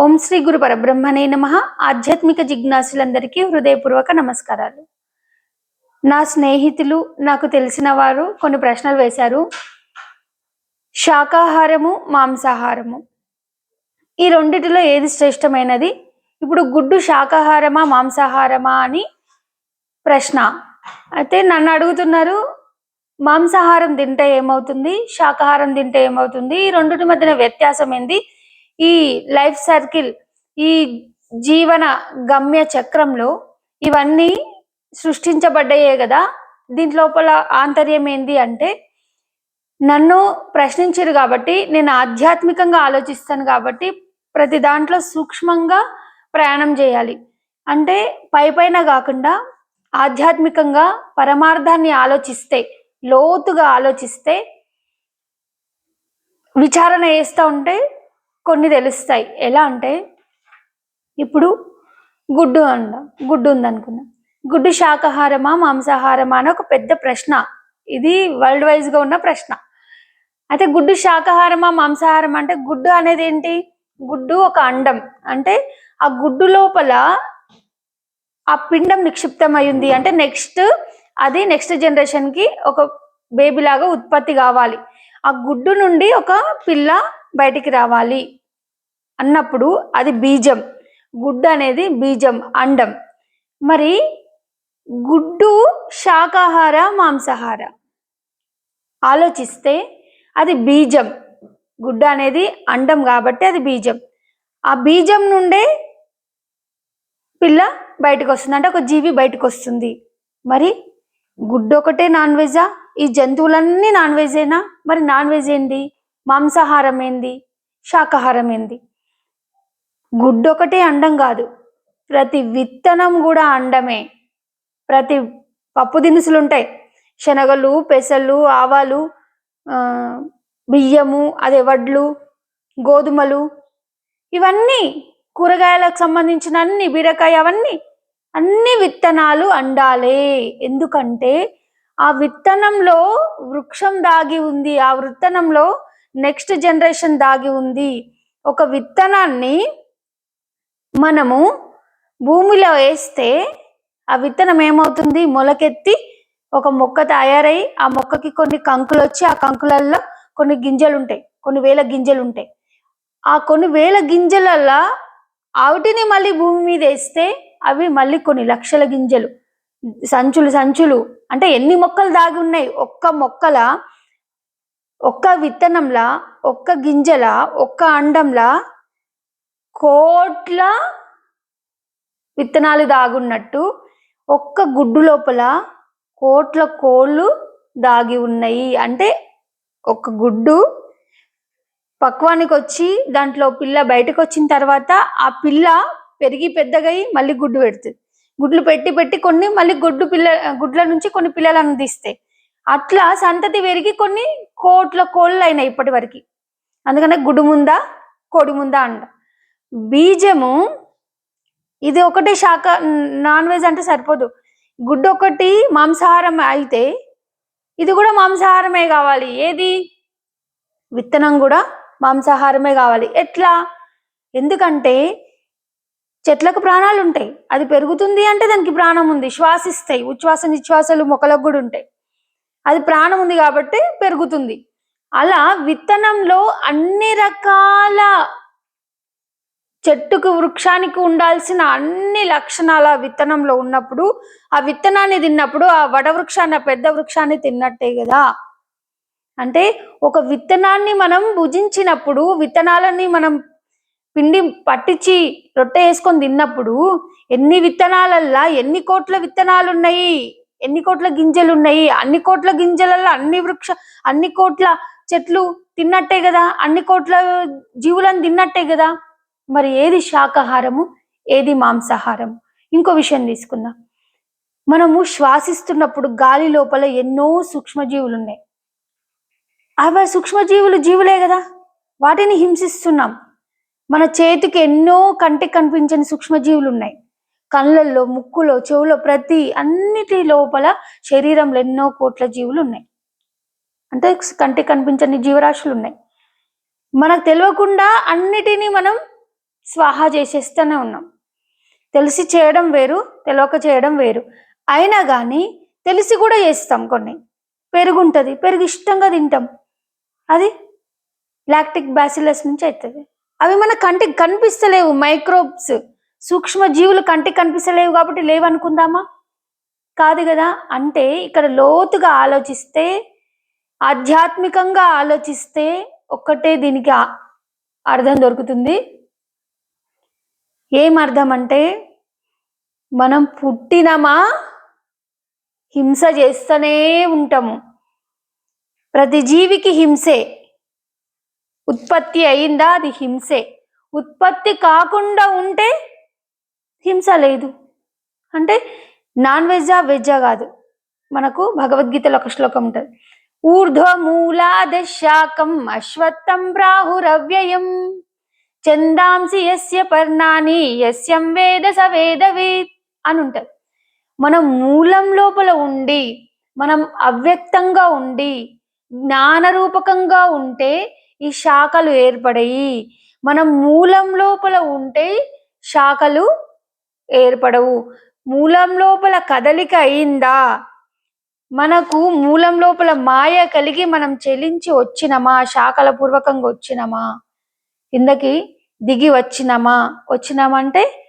ఓం శ్రీ గురు పరబ్రహ్మనే నమ. ఆధ్యాత్మిక జిజ్ఞాసులందరికీ హృదయపూర్వక నమస్కారాలు. నా స్నేహితులు నాకు తెలిసిన వారు కొన్ని ప్రశ్నలు వేశారు. శాకాహారము మాంసాహారము. ఈ రెండిటిలో ఏది శ్రేష్టమైనది? ఇప్పుడు గుడ్డు శాకాహారమా మాంసాహారమా అని ప్రశ్న. అయితే నన్ను అడుగుతున్నారు మాంసాహారం తింటే ఏమవుతుంది? శాకాహారం తింటే ఏమవుతుంది? ఈ రెండిటి మధ్యన వ్యత్యాసం ఏంది ఈ లైఫ్ సర్కిల్ ఈ జీవన గమ్య చక్రంలో ఇవన్నీ సృష్టించబడ్డాయే కదా? దీని లోపల ఆంతర్యం ఏంది అంటే నన్ను ప్రశ్నించారు కాబట్టి నేను ఆధ్యాత్మికంగా ఆలోచిస్తాను కాబట్టి ప్రతి దాంట్లో సూక్ష్మంగా ప్రయాణం చేయాలి. అంటే పై పైన కాకుండా ఆధ్యాత్మికంగా పరమార్థాన్ని ఆలోచిస్తే లోతుగా ఆలోచిస్తే విచారణ చేస్తూ ఉంటే కొన్ని తెలుస్తాయి. ఎలా అంటే ఇప్పుడు గుడ్డు అండ గుడ్డు ఉందనుకుందాం. గుడ్డు శాకాహారమా మాంసాహారమా అని ఒక పెద్ద ప్రశ్న. ఇది వరల్డ్ వైజ్గా ఉన్న ప్రశ్న. అయితే గుడ్డు శాకాహారమా మాంసాహారం అంటే గుడ్డు అనేది ఏంటి? గుడ్డు ఒక అండం. అంటే ఆ గుడ్డు లోపల ఆ పిండం నిక్షిప్తం అయింది అంటే నెక్స్ట్ అది నెక్స్ట్ జనరేషన్కి ఒక బేబీ లాగా ఉత్పత్తి కావాలి. ఆ గుడ్డు నుండి ఒక పిల్ల బయటికి రావాలి. అన్నప్పుడు అది బీజం. గుడ్డు అనేది బీజం అండం. మరి గుడ్డు శాకాహార మాంసాహార? ఆలోచిస్తే అది బీజం. గుడ్డ అనేది అండం కాబట్టి అది బీజం. ఆ బీజం నుండే పిల్ల బయటకు వస్తుంది అంటే ఒక జీవి బయటకు వస్తుంది మరి గుడ్డు ఒకటే నాన్ వెజా ఈ జంతువులన్నీ నాన్ వెజేనా మరి నాన్ వెజ్ ఏంటి మాంసాహారం ఏంది శాకాహారం ఏంది గుడ్డు ఒకటే అండం కాదు. ప్రతి విత్తనం కూడా అండమే. ప్రతి పప్పు దినుసులు ఉంటాయి శనగలు పెసలు ఆవాలు బియ్యము అదే వడ్లు గోధుమలు. ఇవన్నీ కూరగాయలకు సంబంధించిన అన్ని బీరకాయ అవన్నీ అన్ని విత్తనాలు అండాలే. ఎందుకంటే ఆ విత్తనంలో వృక్షం దాగి ఉంది. ఆ విత్తనంలో నెక్స్ట్ జనరేషన్ దాగి ఉంది. ఒక విత్తనాన్ని మనము భూమిలో వేస్తే ఆ విత్తనం ఏమవుతుంది? మొలకెత్తి ఒక మొక్క తయారై ఆ మొక్కకి కొన్ని కంకులు వచ్చి ఆ కంకులల్లో కొన్ని గింజలు ఉంటాయి. కొన్ని వేల గింజలు ఉంటాయి. ఆ కొన్ని వేల గింజలల్లో ఆవిటిని మళ్ళీ భూమి మీద వేస్తే అవి మళ్ళీ కొన్ని లక్షల గింజలు సంచులు సంచులు. అంటే ఎన్ని మొక్కలు దాగి ఉన్నాయి? ఒక్క మొక్కల ఒక్క విత్తనంలా ఒక్క గింజల ఒక్క అండంలా కోట్ల విత్తనాలు దాగున్నట్టు ఒక్క గుడ్డు లోపల కోట్ల కోళ్ళు దాగి ఉన్నాయి. అంటే ఒక గుడ్డు పక్వానికి వచ్చి దాంట్లో పిల్ల బయటకు వచ్చిన తర్వాత ఆ పిల్ల పెరిగి పెద్దగయి మళ్ళీ గుడ్డు పెడుతుంది. గుడ్లు పెట్టి పెట్టి కొన్ని మళ్ళీ గుడ్డు పిల్ల గుడ్ల నుంచి కొన్ని పిల్లలను తీస్తాయి. అట్లా సంతతి పెరిగి కొన్ని కోట్ల కోళ్ళు అయినాయి ఇప్పటి వరకు. అందుకనే గుడి ముందా కొడి ముందా అంట. బీజము ఇది ఒకటే శాఖ నాన్ వెజ్ అంటే సరిపోదు. గుడ్డు ఒకటి మాంసాహారం అయితే ఇది కూడా మాంసాహారమే కావాలి. ఏది? విత్తనం కూడా మాంసాహారమే కావాలి. ఎట్లా? ఎందుకంటే చెట్లకు ప్రాణాలు ఉంటాయి అది పెరుగుతుంది అంటే దానికి ప్రాణం ఉంది. శ్వాసిస్తాయి. ఉచ్ఛ్వాస నిశ్వాసాలు మొక్కలకు కూడా ఉంటాయి. అది ప్రాణం ఉంది కాబట్టి పెరుగుతుంది. అలా విత్తనంలో అన్ని రకాల చెట్టుకు వృక్షానికి ఉండాల్సిన అన్ని లక్షణాల విత్తనంలో ఉన్నప్పుడు ఆ విత్తనాన్ని తిన్నప్పుడు ఆ వడ వృక్షాన్ని ఆ పెద్ద వృక్షాన్ని తిన్నట్టే కదా. అంటే ఒక విత్తనాన్ని మనం భుజించినప్పుడు విత్తనాలని మనం పిండి పట్టించి రొట్టె వేసుకొని తిన్నప్పుడు ఎన్ని విత్తనాలల్లా ఎన్ని కోట్ల విత్తనాలు ఉన్నాయి ఎన్ని కోట్ల గింజలు ఉన్నాయి అన్ని కోట్ల గింజలలో అన్ని వృక్ష అన్ని కోట్ల చెట్లు తిన్నట్టే కదా? అన్ని కోట్ల జీవులను తిన్నట్టే కదా? మరి ఏది శాకాహారము? ఏది మాంసాహారం? ఇంకో విషయం తీసుకుందాం. మనము శ్వాసిస్తున్నప్పుడు గాలి లోపల ఎన్నో సూక్ష్మజీవులు ఉన్నాయి అవి సూక్ష్మజీవులు జీవులే కదా? వాటిని హింసిస్తున్నాం. మన చేతికి ఎన్నో కంటికి కనిపించని సూక్ష్మజీవులు ఉన్నాయి కళ్ళల్లో ముక్కులో చెవులో ప్రతి అన్నిటి లోపల శరీరంలో ఎన్నో కోట్ల జీవులు ఉన్నాయి. అంటే కంటికి కనిపించని జీవరాశులు ఉన్నాయి. మనకు తెలియకుండా అన్నిటినీ మనం స్వాహా చేసేస్తూనే ఉన్నాం. తెలిసి చేయడం వేరు తెలియక చేయడం వేరు. అయినా కానీ తెలిసి కూడా చేస్తాం కొన్ని. పెరుగు ఉంటుంది పెరుగు ఇష్టంగా తింటాం. అది లాక్టిక్ బ్యాసిలస్ నుంచి అవుతుంది అవి మన కంటికి కనిపిస్తలేవు మైక్రోబ్స్ సూక్ష్మ జీవులు కంటికి కనిపిస్తలేవు కాబట్టి లేవనుకుందామా? కాదు కదా. అంటే ఇక్కడ లోతుగా ఆలోచిస్తే ఆధ్యాత్మికంగా ఆలోచిస్తే ఒక్కటే దీనికి అర్థం దొరుకుతుంది. ఏం అర్థం అంటే మనం పుట్టినమా హింస చేస్తూనే ఉంటాము. ప్రతి జీవికి హింసే. ఉత్పత్తి అయిందా అది హింసే. ఉత్పత్తి కాకుండా ఉంటే హింస లేదు. అంటే నాన్ వెజ్జా వెజ్జా కాదు. మనకు భగవద్గీతలో ఒక శ్లోకం ఉంటుంది. ఊర్ధ్వ మూలాదశాకం అశ్వత్థం ప్రాహురవ్యయం. చందాంసి యస్య పర్ణాని యస్యం వేద స వేదవేత్ అని ఉంటుంది. మనం మూలం లోపల ఉండి మనం అవ్యక్తంగా ఉండి జ్ఞానరూపకంగా ఉంటే ఈ శాఖలు ఏర్పడయి మనం మూలం లోపల ఉంటే శాఖలు ఏర్పడవు. మూలం లోపల కదలిక అయిందా? మనకు మూలం లోపల మాయ కలిగి మనం చెలించి వచ్చినమా? శాఖల పూర్వకంగా వచ్చినమా? కిందకి దిగి వచ్చినమా? వచ్చినామంటే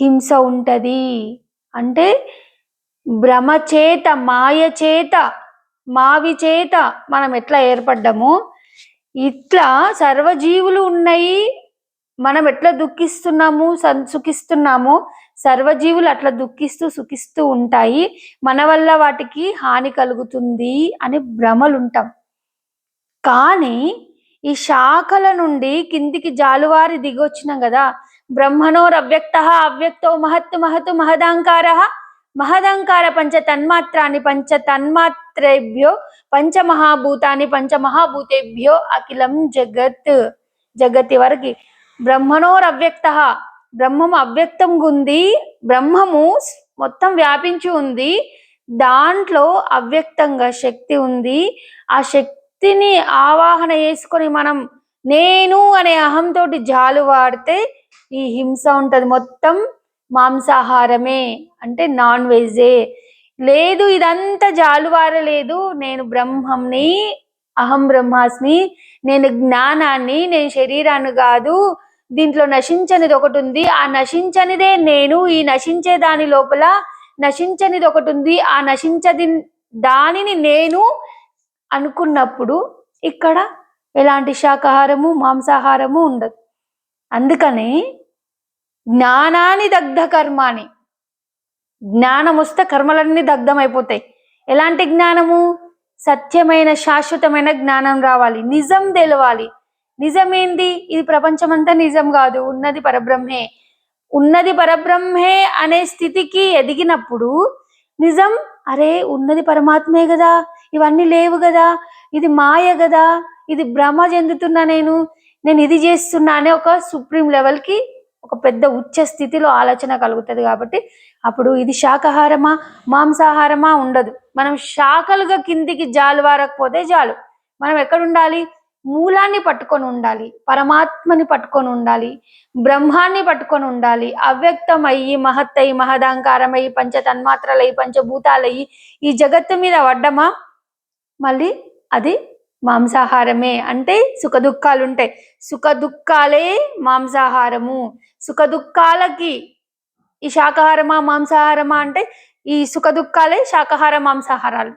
హింస ఉంటుంది. అంటే భ్రమచేత మాయచేత మాయ చేత మావి చేత మనం ఎట్లా ఏర్పడ్డాము ఇట్లా సర్వజీవులు ఉన్నాయి. మనం ఎట్లా దుఃఖిస్తున్నాము సుఖిస్తున్నాము సుఖిస్తున్నామో సర్వజీవులు అట్లా దుఃఖిస్తూ సుఖిస్తూ ఉంటాయి. మన వల్ల వాటికి హాని కలుగుతుంది అని భ్రమలు ఉంటాం కానీ ఈ శాఖల నుండి కిందికి జాలువారి దిగొచ్చినాం కదా. బ్రహ్మణోర్ అవ్యక్త అవ్యక్తో మహత్ మహత్ మహదాంకార మహదంకార పంచ తన్మాత్రాన్ని పంచ తన్మాత్రేభ్యో పంచమహాభూతాన్ని పంచమహాభూతేభ్యో అఖిలం జగత్ జగతి వరకు బ్రహ్మణోరవ్యక్త బ్రహ్మం బ్రహ్మము అవ్యక్తంగా ఉంది బ్రహ్మము మొత్తం వ్యాపించి ఉంది దాంట్లో అవ్యక్తంగా శక్తి ఉంది. ఆ శక్తిని ఆవాహన చేసుకొని మనం నేను అనే అహంతోటి జాలు వాడితే ఈ హింస ఉంటుంది. మొత్తం మాంసాహారమే. అంటే నాన్ వెజే లేదు ఇదంతా జాలువారలేదు నేను బ్రహ్మంని అహం బ్రహ్మాస్మి నేను జ్ఞానాన్ని నేను శరీరాన్ని కాదు దీంట్లో నశించనిది ఒకటి ఉంది. ఆ నశించనిదే నేను. ఈ నశించే దాని లోపల నశించనిది ఒకటి ఉంది. ఆ నశించది దానిని నేను అనుకున్నప్పుడు ఇక్కడ ఎలాంటి శాకాహారము మాంసాహారము ఉండదు. అందుకని జ్ఞానాన్ని దగ్ధ కర్మాని జ్ఞానం వస్తే కర్మలన్నీ దగ్ధమైపోతాయి. ఎలాంటి జ్ఞానము? సత్యమైన శాశ్వతమైన జ్ఞానం రావాలి. నిజం తెలవాలి. నిజమేంది? ఇది ప్రపంచమంతా నిజం కాదు. ఉన్నది పరబ్రహ్మే. ఉన్నది పరబ్రహ్మే అనే స్థితికి ఎదిగినప్పుడు నిజం అరే ఉన్నది పరమాత్మే కదా ఇవన్నీ లేవు కదా ఇది మాయ కదా ఇది భ్రమ చెందుతున్నా నేను నేను ఇది చేస్తున్నా అనే ఒక సుప్రీం లెవెల్కి ఒక పెద్ద ఉచ్చ స్థితిలో ఆలోచన కలుగుతుంది కాబట్టి అప్పుడు ఇది శాకాహారమా మాంసాహారమా ఉండదు. మనం శాఖలుగా కిందికి జాలు వారకపోతే చాలు. మనం ఎక్కడ ఉండాలి మూలాన్ని పట్టుకొని ఉండాలి పరమాత్మని పట్టుకొని ఉండాలి బ్రహ్మాన్ని పట్టుకొని ఉండాలి అవ్యక్తమయ్యి మహత్తయి మహదాంకారమయ్యి పంచ తన్మాత్రలయ్యి పంచభూతాలయ్యి ఈ జగత్తు మీద పడ్డమా? మళ్ళీ అది మాంసాహారమే. అంటే సుఖదుఃఖాలు ఉంటాయి సుఖ దుఃఖాలే మాంసాహారము. సుఖదుఖాలకి ఈ శాకాహారమా మాంసాహారమా అంటే ఈ సుఖదుఖాలే శాకాహార మాంసాహారాలు.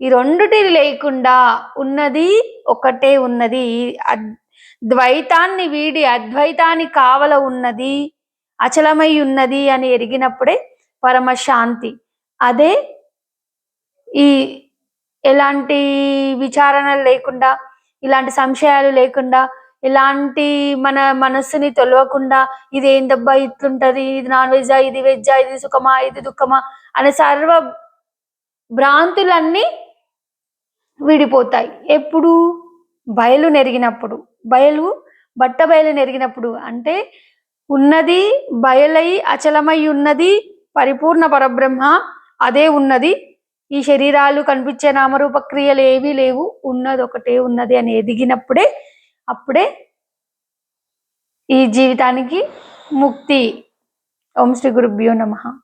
ఈ రెండుటి లేకుండా ఉన్నది ఒకటే ఉన్నది. ఈ ద్వైతాన్ని వీడి అద్వైతాన్ని కావల ఉన్నది అచలమై ఉన్నది అని ఎరిగినప్పుడే పరమశాంతి అదే ఈ ఎలాంటి విచారణలు లేకుండా ఇలాంటి సంశయాలు లేకుండా ఇలాంటి మన మనస్సుని తొలవకుండా ఇది ఏందబ్బా ఇట్లుంటది ఇది నాన్ వెజ్జా ఇది వెజ్జా ఇది సుఖమా ఇది దుఃఖమా అనే సర్వ భ్రాంతులన్నీ విడిపోతాయి. ఎప్పుడు? బయలు నెరిగినప్పుడు. బయలు బట్ట బయలు నెరిగినప్పుడు అంటే ఉన్నది బయలై అచలమై ఉన్నది పరిపూర్ణ పరబ్రహ్మ అదే ఉన్నది. ఈ శరీరాలు కనిపించే నామరూప క్రియలు ఏవీ లేవు. ఉన్నది ఒకటే ఉన్నది అని ఎదిగినప్పుడే అప్పుడే ఈ జీవితానికి ముక్తి. ఓం శ్రీ గురుభ్యో నమ.